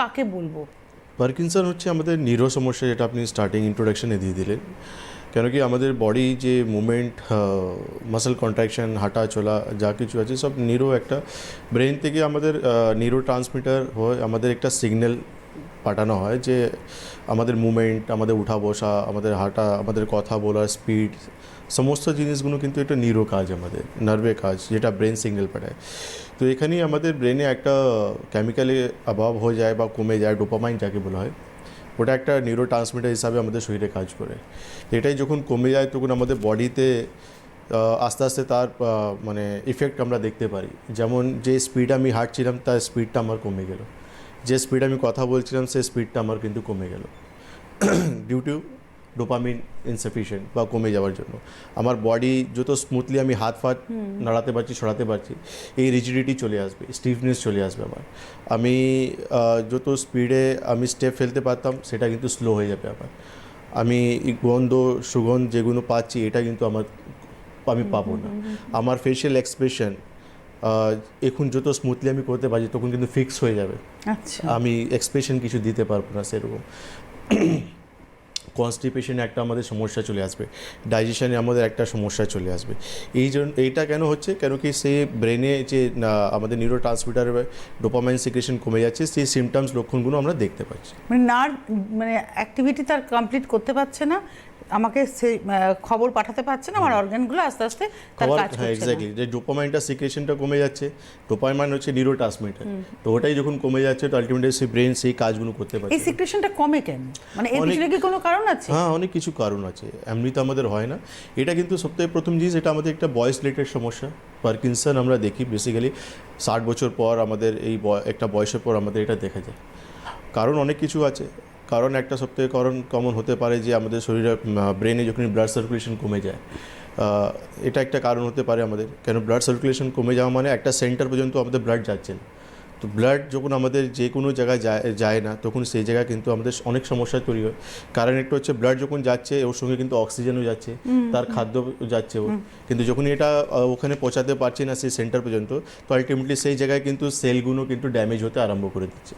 কাকে বলব? পার্কিনসন হচ্ছে আমাদের নিরো সমস্যা যেটা আপনি স্টার্টিং ইন্ট্রোডাকশনে দিয়ে দিলেন। কেন কি আমাদের বডি যে মুভমেন্ট মাসেল কন্ট্রাকশন হাঁটা, চলা, যা কিছু আছে সব নিরো একটা। ব্রেন থেকে আমাদের নিরো ট্রান্সমিটার হয়, আমাদের একটা সিগন্যাল পাঠানো হয় যে আমাদের মুভমেন্ট আমাদের উঠা বসা আমাদের হাঁটা, আমাদের কথা বলার স্পিড সমস্ত জিনিসগুলো কিন্তু একটা নিরো কাজ আমাদের নার্ভে কাজ, যেটা ব্রেন সিগন্যাল পাঠায়। তো এখানেই আমাদের ব্রেনে একটা কেমিক্যালে অভাব হয়ে যায় বা কমে যায় ডোপামাইন যাকে বলা হয়, ওটা একটা নিউরো ট্রান্সমিটার হিসাবে আমাদের শরীরে কাজ করে। এটাই যখন কমে যায় তখন আমাদের বডিতে আস্তে আস্তে তার মানে ইফেক্ট আমরা দেখতে পারি। যেমন যে স্পিড আমি হাঁটছিলাম তার স্পিডটা আমার কমে গেল। যে স্পিড আমি কথা বলছিলাম সেই স্পিডটা আমার কিন্তু কমে গেল। ডিউ টু ডোপামিন ইনসাফিসিয়েন্ট বা কমে যাওয়ার জন্য। আমার বডি যত স্মুথলি আমি হাত ফাত নাড়াতে পারছি সরাতে পারছি এই রিজিডিটি চলে আসবে স্টিফনেস চলে আসবে আমার। আমি যত স্পিডে আমি স্টেপ ফেলতে পারতাম সেটা কিন্তু স্লো হয়ে যাবে আমার। আমি গন্ধ সুগন্ধ যেগুলো পাচ্ছি এটা কিন্তু আমার আমি পাবো না। আমার ফেশিয়াল এক্সপ্রেশন এখন যত স্মুথলি আমি করতে পারি তখন কিন্তু ফিক্স হয়ে যাবে। আচ্ছা। আমি এক্সপ্রেশন কিছু দিতে পারব না সেরকম। কনস্টিপেশনে একটা আমাদের সমস্যা চলে আসবে। ডাইজেশনে আমাদের একটা সমস্যা চলে আসবে। এই জন্য এইটা কেন হচ্ছে? কেন কি সে ব্রেনে যে আমাদের নিউরো ট্রান্সমিটার ডোপামাইন সিক্রেশন কমে যাচ্ছে সেই সিমটমস লক্ষণগুলো আমরা দেখতে পাচ্ছি। মানে নার্ভ মানে অ্যাক্টিভিটি তার কমপ্লিট করতে পারছে না আমাকে সেই খবর পাঠাতে পারছে না আমার অর্গানগুলো আস্তে আস্তে তার খাবার কাজ হ্যাঁ করছে। এক্স্যাক্টলি যে ডোপামাইনটা সিক্রেশনটা কমে যাচ্ছে ডোপামাইন হচ্ছে নিউরো ট্রান্সমিটার তো ওটাই যখন কমে যাচ্ছে তো আলটিমেটলি সেই ব্রেন সেই কাজগুলো করতে এই পারছে না। সিক্রেশনটা কমে কেন? মানে এর পিছনে কি কোনো কারণ আছে? হ্যাঁ অনেক কিছু কারণ আছে। এমনি তো আমাদের হয় না। এটা কিন্তু সবথেকে প্রথম জিনিস, এটা আমাদের একটা বয়স রিলেটেড সমস্যা। পার্কিনসন আমরা দেখি বেসিক্যালি ষাট বছর পর আমাদের এই একটা বয়সের পর আমাদের এটা দেখা যায়। কারণ অনেক কিছু আছে। কারণ একটা সবথেকে কারণ কমন হতে পারে যে আমাদের শরীরে ব্রেনে যখন ব্লাড সার্কুলেশন কমে যায় এটা একটা কারণ হতে পারে আমাদের। কেন ব্লাড সার্কুলেশন কমে যাওয়া মানে একটা সেন্টার পর্যন্ত আমাদের ব্লাড যাচ্ছে না। তো ব্লাড যখন আমাদের যে কোনো জায়গায় যায় যায় না তখন সেই জায়গায় কিন্তু আমাদের অনেক সমস্যা তৈরি হয়। কারণ একটা হচ্ছে ব্লাড যখন যাচ্ছে ওর সঙ্গে কিন্তু অক্সিজেনও যাচ্ছে তার খাদ্য যাচ্ছে ওর কিন্তু যখন এটা ওখানে পৌঁছাতে পারছে না সেই সেন্টার পর্যন্ত তো আলটিমেটলি সেই জায়গায় কিন্তু সেলগুলো কিন্তু ড্যামেজ হতে আরম্ভ করে দিচ্ছে।